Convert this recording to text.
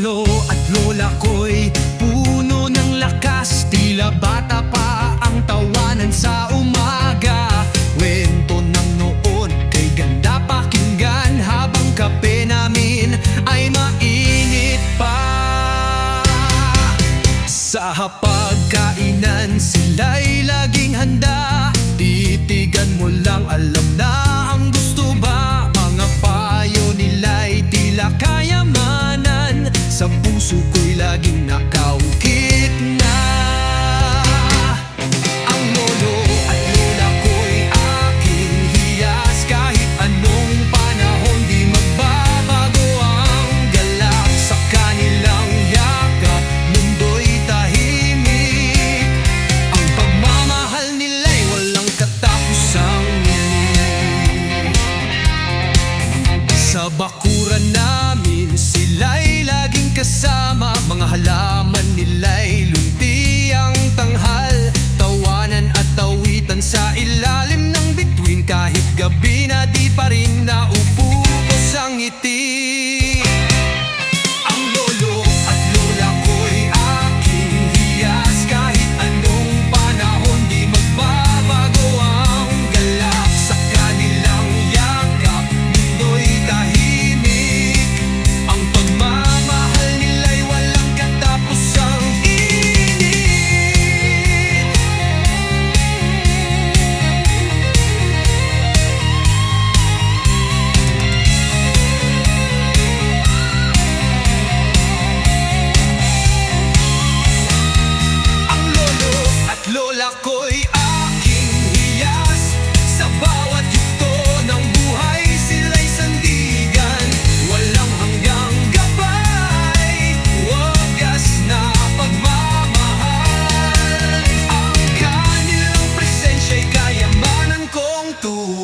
lolo at lola ko'y puno ng lakas. Tila bata pa ang tawanan sa umaga. Kwento ng noon kay ganda pakinggan Habang kape namin ay mainit pa. Sa hapagkainan sila'y laging handa. Bakuran namin sila'y laging kasama. Mga halaman nila'y lunti ang tanghal. Tawanan at tawitan sa ilalim ng bituin. Kahit gabi na di pa rin naububos ang ngiti ako'y aking hiyas. Sa bawat yugto ng buhay sandigan. Walang hanggang gabay. Wagas na pagmamahal. Ang kanilang presensya'y kayamanan kong tuwa